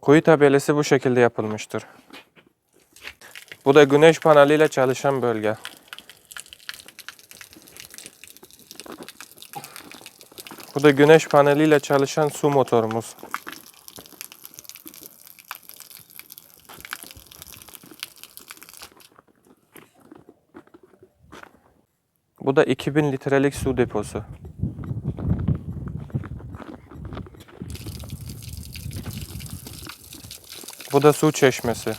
Kuyu tabelası bu şekilde yapılmıştır. Bu da güneş paneliyle çalışan bölge. Bu da güneş paneliyle çalışan su motorumuz. Bu da 2000 litrelik su deposu. Bu da su çeşmesi.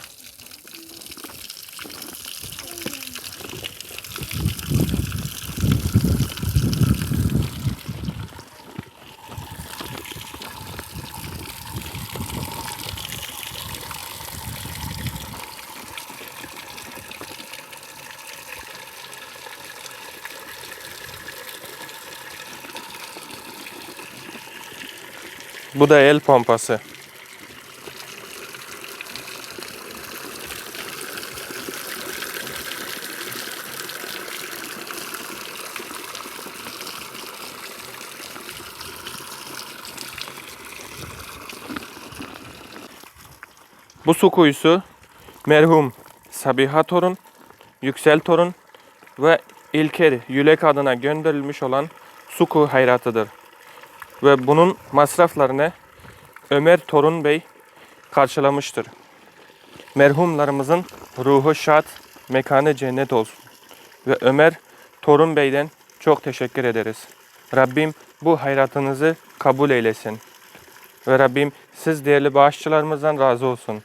Bu da el pompası. Bu su kuyusu merhum Sabiha Torun, Yüksel Torun ve İlker Yülek adına gönderilmiş olan su kuyu hayratıdır. Ve bunun masraflarını Ömer Torun Bey karşılamıştır. Merhumlarımızın ruhu şad, mekanı cennet olsun. Ve Ömer Torun Bey'den çok teşekkür ederiz. Rabbim bu hayratınızı kabul eylesin. Ve Rabbim siz değerli bağışçılarımızdan razı olsun.